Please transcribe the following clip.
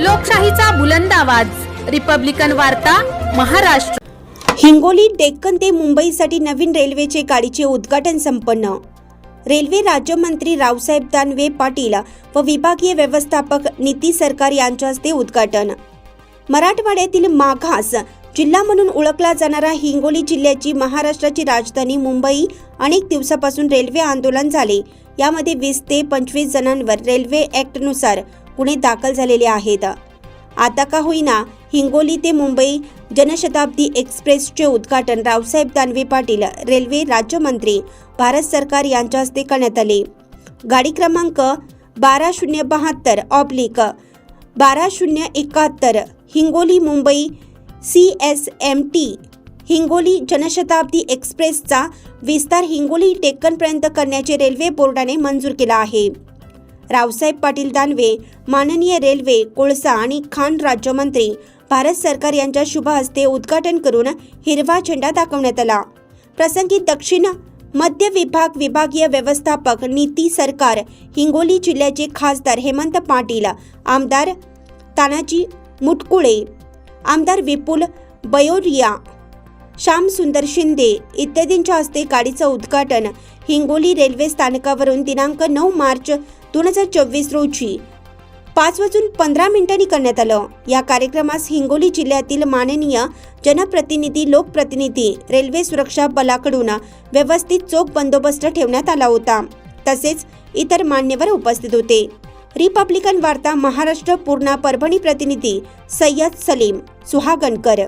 लोकशाहीचा बुलंद आवाज. रिपब्लिकन वार्ता महाराष्ट्र. हिंगोली डेक्कन ते मुंबईसाठी नवीन रेल्वेचे गाडीचे उद्घाटन संपन्न. रेल्वे राज्यमंत्री रावसाहेब दानवे पाटील व विभागीय व्यवस्थापक नीती सरकार यांच्या हस्ते उद्घाटन. मराठवाड्यातील माघास जिल्हा म्हणून ओळखला जाणारा हिंगोली जिल्ह्याची महाराष्ट्राची राजधानी मुंबई अनेक दिवसापासून रेल्वे आंदोलन झाले. यामध्ये वीस ते पंचवीस जणांवर रेल्वे ॲक्टनुसार गुन्हे दाखल झालेले आहेत. आता का होईना हिंगोली ते मुंबई जनशताब्दी एक्सप्रेसचे उद्घाटन रावसाहेब दानवे पाटील रेल्वे राज्यमंत्री भारत सरकार यांच्या हस्ते करण्यात आले. गाडी क्रमांक बारा शून्य बहात्तर ऑब्लिक बारा शून्य एकाहत्तर Hingoli Mumbai C S M T Hingoli Janshatabdi एक्सप्रेसचा विस्तार हिंगोली टेक्कनपर्यंत करण्याचे रेल्वे बोर्डाने मंजूर केला आहे. रावसाहेब पाटील दानवे माननीय रेल्वे कोळसा आणि खाण राज्यमंत्री भारत सरकार यांच्या शुभ हस्ते उद्घाटन करून हिरवा झेंडा दाखवण्यात आला. प्रसंगी दक्षिण मध्य विभाग विभागीय व्यवस्थापक नीती सरकार हिंगोली जिल्ह्याचे खासदार हेमंत पाटील आमदार तानाजी मुटकुळे आमदार विपुल बयोरिया श्याम सुंदर शिंदे इत्यादींच्या हस्ते गाडीचं उद्घाटन. हिंगोली रेल्वे स्थानकावरून दिनांक नऊ मार्च दोन हजार चोवीस रोजी. पाच वाजून पंधरा मिनिटांनी करण्यात आलं. या कार्यक्रमास हिंगोली जिल्ह्यातील माननीय जनप्रतिनिधी लोकप्रतिनिधी रेल्वे सुरक्षा बलाकडून व्यवस्थित चोख बंदोबस्त ठेवण्यात आला होता. तसेच इतर मान्यवर उपस्थित होते. रिपब्लिकन वार्ता महाराष्ट्र पूर्णा परभणी प्रतिनिधी सय्यद सलीम सुहागणकर.